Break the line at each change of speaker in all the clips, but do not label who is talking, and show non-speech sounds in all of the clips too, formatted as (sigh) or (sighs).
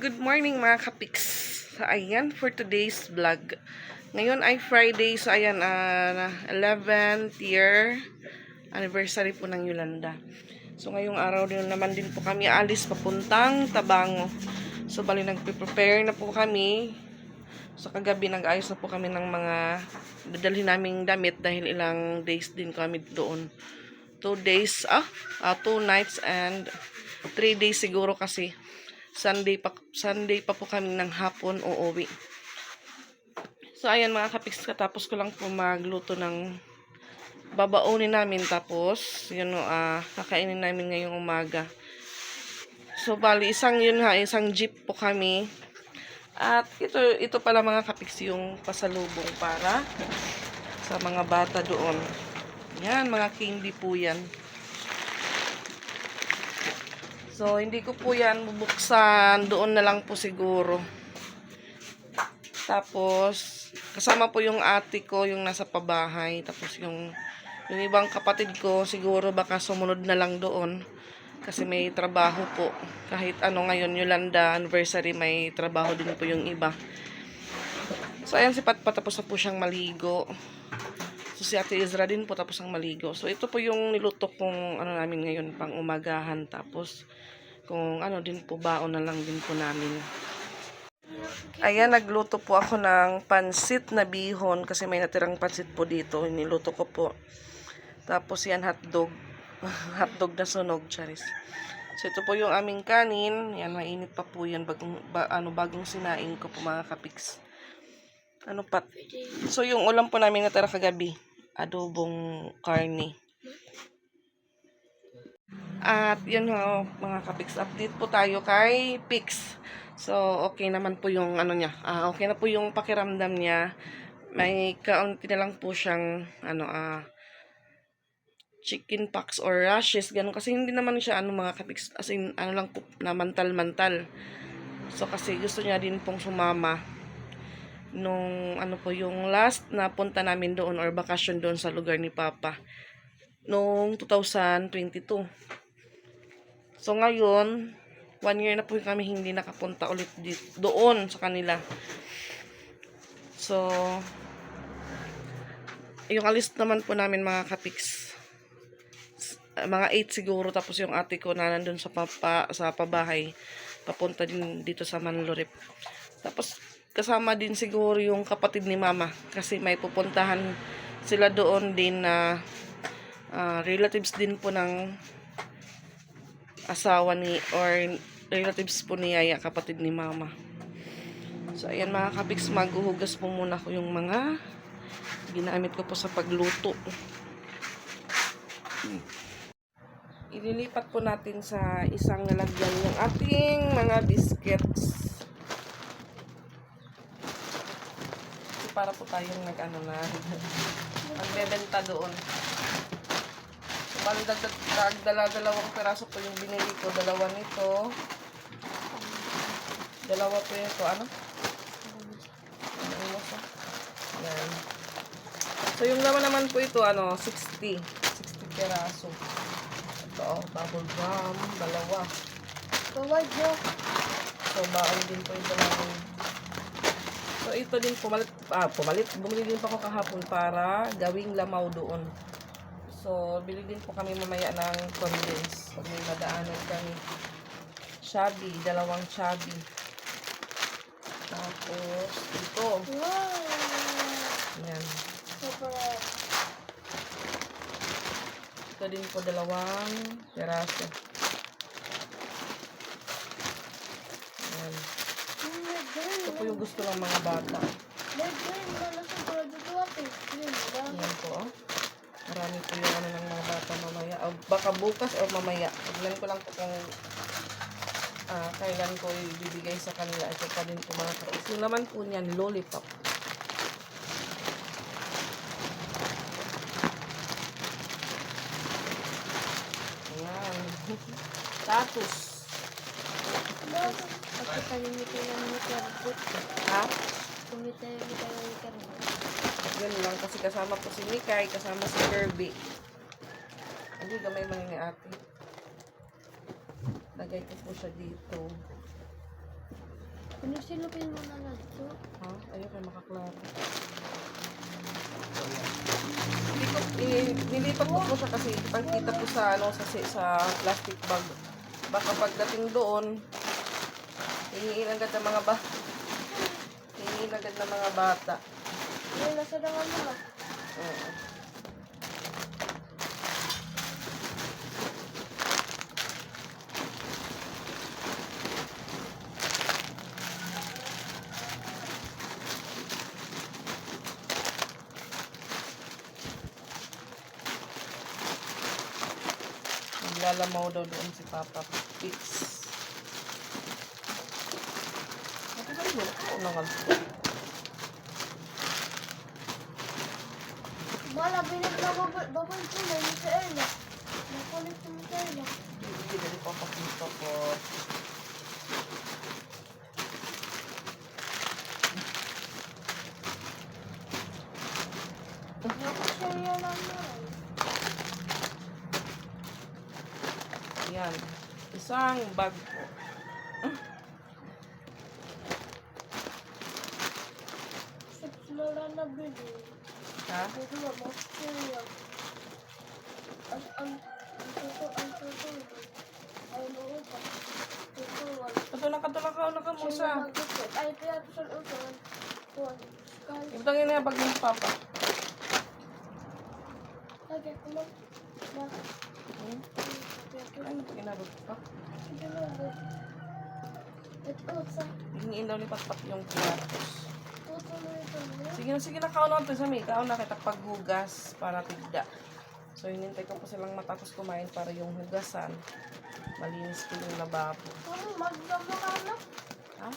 Good morning mga kapiks. So, ayan for today's vlog. Ngayon ay Friday. So, ayan, ah, 11th year anniversary po ng Yolanda. So, ngayong araw din naman din po kami alis papuntang Tabango. So, bali nagpe-prepare na po kami. So, kagabi nag-ayos na po kami ng mga dadalhin naming damit dahil ilang days din kami doon. Two days, ah, two nights and three days siguro kasi Sunday pa, Sunday pa po kami ng hapon uuwi. So, ayan mga kapiks, katapos ko lang po magluto ng babaunin namin. Tapos, yun o, ah, kakainin namin ngayong umaga. So, bali, isang yun ha, isang jeep po kami. At ito, ito pala mga kapiks yung pasalubong para sa mga bata doon. Yan, mga candy po yan. So, hindi ko po yan bubuksan. Doon na lang po siguro. Tapos, kasama po yung ate ko, yung nasa pabahay. Tapos, yung, yung ibang kapatid ko, siguro baka sumunod na lang doon. Kasi may trabaho po. Kahit ano ngayon, Yolanda anniversary, may trabaho din po yung iba. So, ayan si Pat patapos na po siyang maligo. So, si Ate Ezra din po tapos ang maligo. So, ito po yung niluto kong ano namin ngayon, pang umagahan. Tapos, kung ano din po, baon na lang din po namin. Ayan, nagluto po ako ng pansit na bihon kasi may natirang pansit po dito. Niluto ko po. Tapos yan, hotdog. (laughs) hotdog na sunog, charis. So, ito po yung aming kanin. Yan, mainit pa po yan. Bagong, ba, ano, bagong sinaing ko po mga kapiks. Ano pat? So, yung ulam po namin natira kagabi. Adobong karne. At yun ho, mga kapiks, update po tayo kay Pix. So, okay naman po yung ano niya. Ah, okay na po yung pakiramdam niya. May kaunti na lang po siyang ano ah chicken pox or rashes, ganun. Kasi hindi naman siya ano mga kapiks, as in ano lang po, na mantal-mantal. So, kasi gusto niya din pong sumama nung ano po yung last na punta namin doon or bakasyon doon sa lugar ni Papa noong 2022. So ngayon, one year na po kami hindi nakapunta ulit dito, doon sa kanila. So, yung alis naman po namin mga kapiks, uh, mga 8 siguro, tapos yung ate ko na nandun sa, papa, sa pabahay, papunta din dito sa Manlurip. Tapos, kasama din siguro yung kapatid ni mama, kasi may pupuntahan sila doon din na uh, relatives din po ng asawa ni or relatives po ni Yaya, kapatid ni Mama. So, ayan mga kapiks, maghuhugas po muna ko yung mga ginamit ko po sa pagluto. Ililipat po natin sa isang lalagyan yung ating mga biscuits. Para po tayong nag-ano na (laughs) magbebenta doon. Bali, dagdag, dagdala, dalawang peraso po yung binili ko. Dalawa nito. Dalawa po ito. Ano? Ano sa? Yan. So, yung laman naman po ito, ano, 60. 60 peraso. Ito, oh, bubble gum. Dalawa.
Bawal jo.
So, baon din po ito namin. So, ito din pumalit, ah, pumalit. Bumili din pa ako kahapon para gawing lamaw doon. So, bili din po kami mamaya ng condense. Pag may madaanan kami. Chubby, dalawang chubby. Tapos, ito.
Wow.
Yan.
Super.
Ito din po dalawang peraso. Yan. Ito po yung gusto ng mga bata.
Yun, diba?
Yan po. Marami po yung ano ng mga bata mamaya. O baka bukas o mamaya. Tignan ko lang po kung ah, kailan ko ibibigay sa kanila. Ito pa din po mga kapis. Yung naman po niyan, lollipop. Ayan. Tatus.
Pati kanimita yung mikarabot.
Ha?
Kumita yung.
Yun lang. Kasi kasama po si Mikay, kasama si Kirby. Hindi gamay man ni ate. Lagay ko po siya dito.
Pinasilupin mo na lang ito.
Ha? Ayaw kayo makaklaro. Eh, nilipat ko po siya kasi pagkita po sa, ano, sa, sa plastic bag. Baka pagdating doon, hihiin agad ng mga ba hihiin agad ng mga bata.
Ayun, nasa naman mo.
Oo. Naglalamaw daw doon si Papa Pix. Ate ba yun? Oo naman.
Bala, binag na ko na yung sa Ella. Nakulit mo sa Ella.
Hindi na rin papakita ko.
Naman.
Yan. Isang bag po.
Six na lang na bili.
Ha?
Ito na, ma-share yan. Ang, ang, ang tuto, ang tuto. Ay, ano pa. Tuto, wala.
Katulak, katulak ka, ulak ka mo sa.
Ay, kaya ito sa uto. Tuwan. Sky.
Ibutangin na yung bag ng papa.
Lang. Ma.
Hmm? Ano ito ginabag pa? Hingin daw ni Patpat yung
no?
Sige na, sige na, kaon na sa mi. Kaon na kita paghugas para tigda. So, hinintay ko po silang matapos kumain para yung hugasan. Malinis ko yung lababo.
Ano, magdamukha na?
Ha?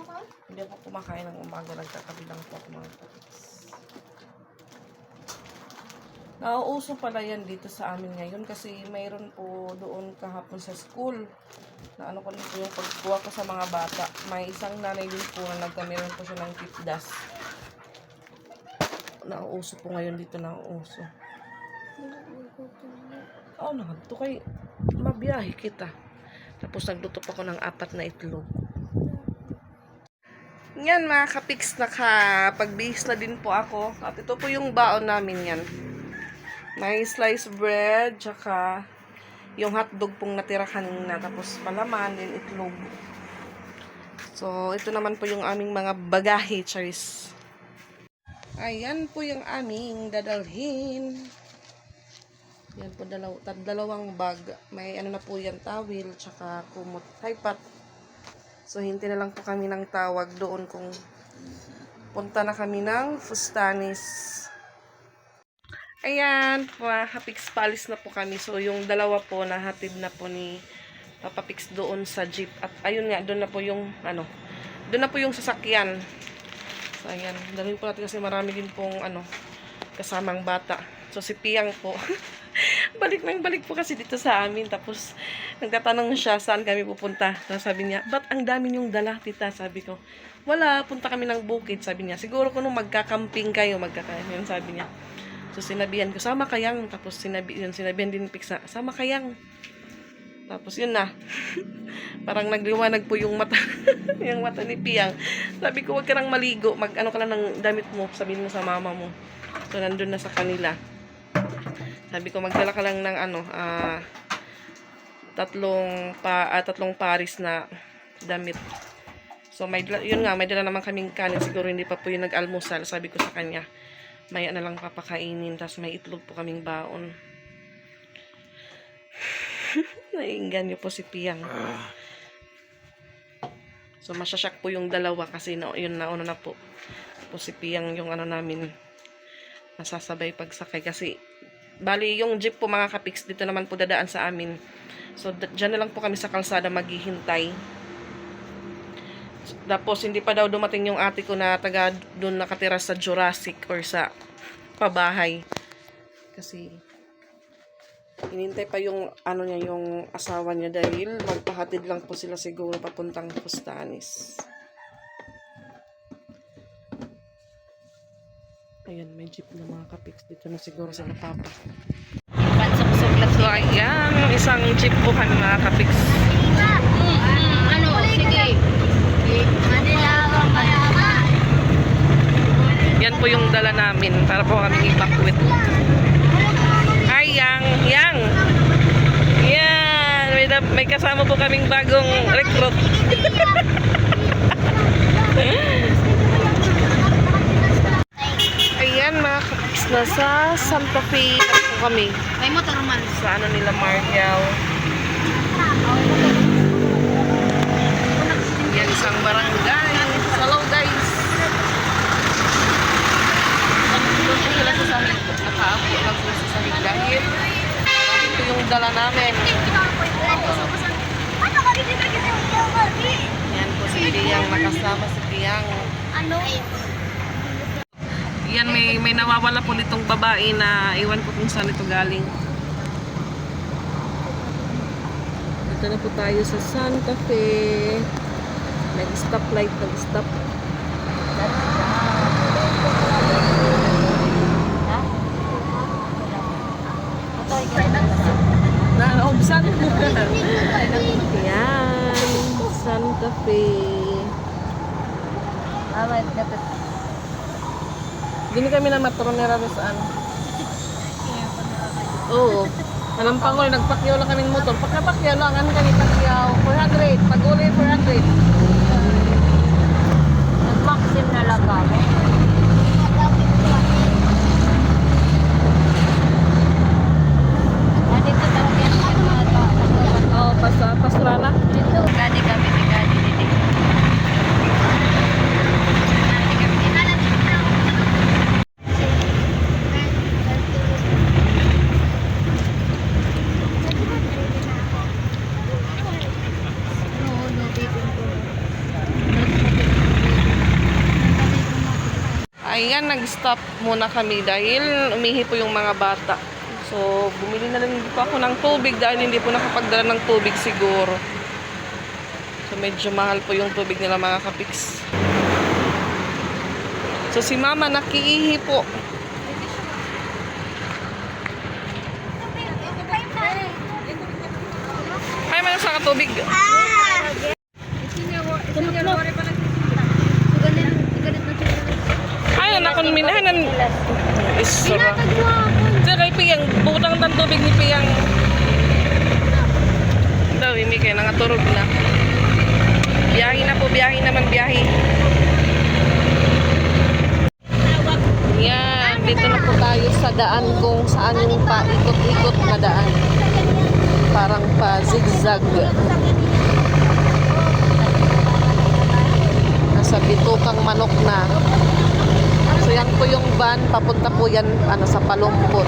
Magdamukha?
Hindi ako kumakain ng umaga. Nagkakabilang po ako mga kapits. Nauuso pala yan dito sa amin ngayon kasi mayroon po doon kahapon sa school na ano ko po yung pagkuha ko sa mga bata. May isang nanay din po na nagkameron po siya ng kitdas. Nauuso po ngayon dito nauuso. Oo naman, to kay mabiyahe kita. Tapos nagluto pa ako ng apat na itlog. Yan mga kapiks, nakapagbihis na din po ako. At ito po yung baon namin yan. May sliced bread, tsaka yung hotdog pong natira kanina. Tapos palaman, din itlog. So, ito naman po yung aming mga bagahe, charis. Ayan po yung aming dadalhin. Yan po, dalaw, dalawang bag. May ano na po yan, towel, tsaka kumot. Hi, Pat. So, hintay na lang po kami ng tawag doon kung punta na kami ng Fustanis. Ayan, kapix palis na po kami. So, yung dalawa po, nahatid na po ni Papa Pix doon sa jeep. At ayun nga, doon na po yung, ano, doon na po yung sasakyan. So, ayan. Dalhin po natin kasi marami din pong, ano, kasamang bata. So, si Piang po. (laughs) balik nang balik po kasi dito sa amin. Tapos, nagtatanong siya saan kami pupunta. Tapos sabi niya, ba't ang dami niyong dala, tita? Sabi ko, wala, punta kami ng bukid. Sabi niya, siguro kung magkakamping kayo, magkakamping. Sabi niya. So, sinabihan ko, sama kayang. Tapos, sinabi, yun, sinabihan din Pixa, sama kayang. Tapos, yun na. (laughs) Parang nagliwanag po yung mata, (laughs) yung mata ni Piang. Sabi ko, wag ka nang maligo. Mag, ano ka lang ng damit mo. Sabihin mo sa mama mo. So, nandun na sa kanila. Sabi ko, magdala ka lang ng ano, ah, tatlong pa ah, tatlong paris na damit. So may yun nga, may dala naman kaming kanin siguro hindi pa po yung nag-almusal. Sabi ko sa kanya, maya na lang papakainin tapos may itlog po kaming baon. (sighs) Naiinggan niyo po si Piang. So masyasyak po yung dalawa kasi na, yun nauna na po. Po si Piang yung ano namin nasasabay pagsakay kasi bali yung jeep po mga kapiks dito naman po dadaan sa amin. So, dyan na lang po kami sa kalsada maghihintay. Tapos, hindi pa daw dumating yung ate ko na taga doon nakatira sa Jurassic or sa pabahay. Kasi, hinintay pa yung, ano niya, yung asawa niya dahil magpahatid lang po sila siguro papuntang Fustanis. Ayan, may jeep na mga kapiks dito na siguro sa napapa. Pansok-soklat so ayan, isang jeep po ka mga kapiks.
Ano, sige. Manila, Pampayama.
Yan po yung dala namin para po kami evacuate. Ay, yang, yang. Yan, may, may kasama po kaming bagong recruit. (laughs) Ayan mga kapiks, nasa Santa Fe na po kami.
May motor man.
Sa ano nila, Mariao. Yan isang barangay. Hello guys! Doon po sila sa sahig. Nakaapo lang sila sa sahig dahil ito yung dala namin. Yan po si Piyang nakasama si Piyang.
Ano?
Yan, may, may nawawala po nitong babae na iwan ko kung saan ito galing. Dito na po tayo sa Santa Fe. Nag-stop light, nag-stop. Naobsan. Yan, Santa Fe. Gini kami na matronera na saan. Oo. Nalampang ko, nagpakyaw lang kami ng motor. Pagkapakyaw lang, ano kami pakyaw? 400. Pag-uli, 400.
Nag-maxim na lang kami. Nandito talaga yung mga.
Oo, pasurana.
Dito, gani kami ni gani
Ayan, nag-stop muna kami dahil umihi po yung mga bata. So, bumili na lang po ako ng tubig dahil hindi po nakapagdala ng tubig siguro. So, medyo mahal po yung tubig nila mga kapiks. So, si mama nakiihi po. Ay, may nasa ka tubig. Ay, anak ko minahanan. Isra. Diyan kay Piyang, butang ng tubig ni Piyang. Daw, hindi kayo nangaturog na. Biyahe na po, biyahe naman, biyahe. Yan, dito na po tayo sa daan kung saan yung paikot-ikot na daan. Parang pa zigzag. Nasa bitukang manok na. So yan po yung van, papunta po yan ano, sa Palumpot.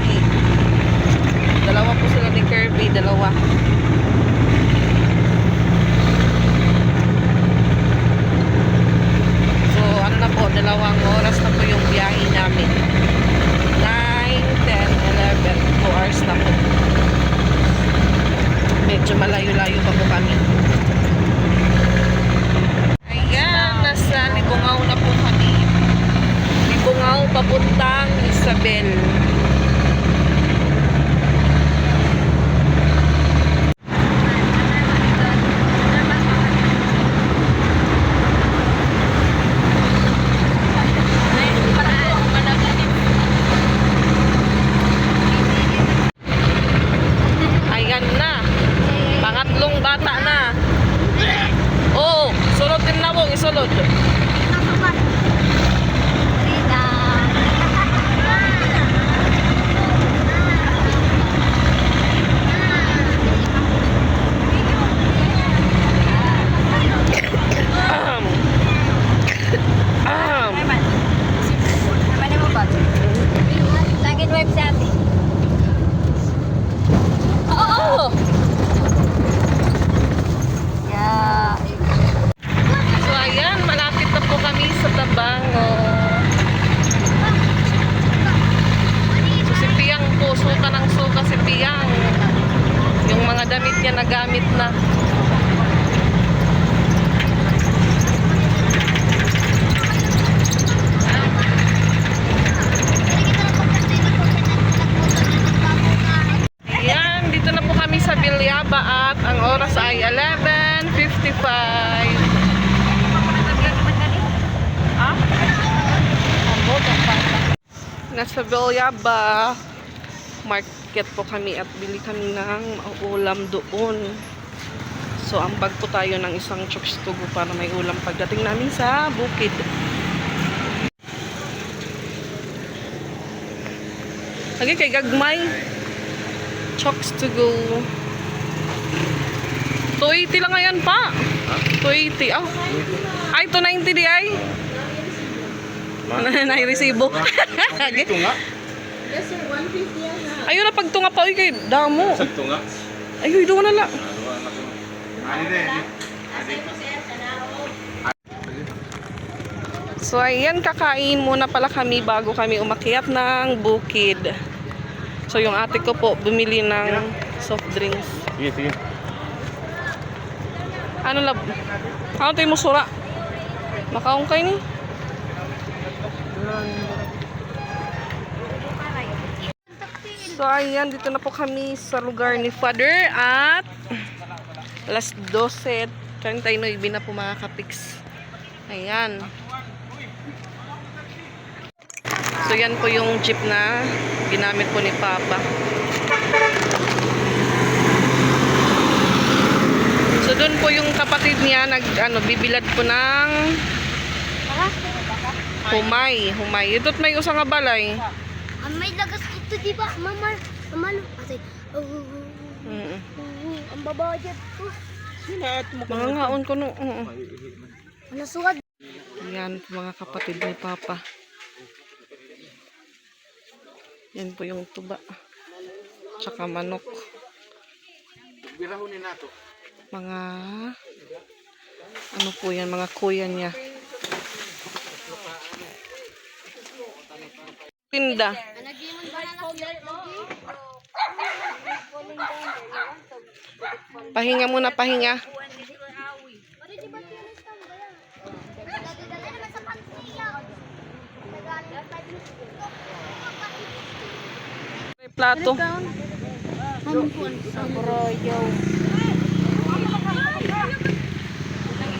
Biyahe. At ang oras ay 11.55. Nasa Bilyaba market po kami at bili kami ng ulam doon. So, ambag po tayo ng isang chokes para may ulam pagdating namin sa bukid. Lagi kay Gagmay. Chokes to. 280 lang ngayon pa. 280. Oh. Ay, 290 di ay. (laughs) Nai-resibo. (laughs)
Ito nga.
Ayun na pagtunga pa. Uy, kay damo.
Sakto nga.
Ayun, doon na lang. So, ayan, kakain muna pala kami bago kami umakyat ng bukid. So, yung ate ko po, bumili ng soft drinks.
Sige, sige.
Ano lab? Ano tayo mo sura? Makaong kay ni? So, ayan, dito na po kami sa lugar ni Father at alas 12. 39 na po mga kapiks. Ayan. So, yan po yung jeep na ginamit po ni Papa. So, doon po yung kapatid niya nag, ano, bibilad po ng humay. Humay. Ito't may usang nga balay.
Ang may lagas ito, di ba? Mama, mama? Kasi, oh, oh, oh, oh, ang baba dyan. Oh,
Mga ngaon ko no. oo.
nasuwag.
Yan po mga kapatid ni Papa. Yan po yung tuba. Tsaka manok.
Birahunin nato.
Mga ano po yan, mga kuya niya. Tinda. Pahinga muna, pahinga. May Plato.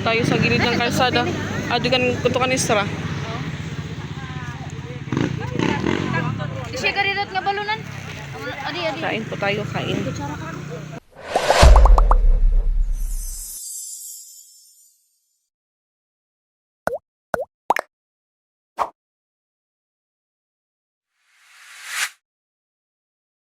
Tayo sa gilid ng kalsada. Adugan kutukan isra.
Siya karirot nga balunan. Adi, adi.
Kain po tayo, kain.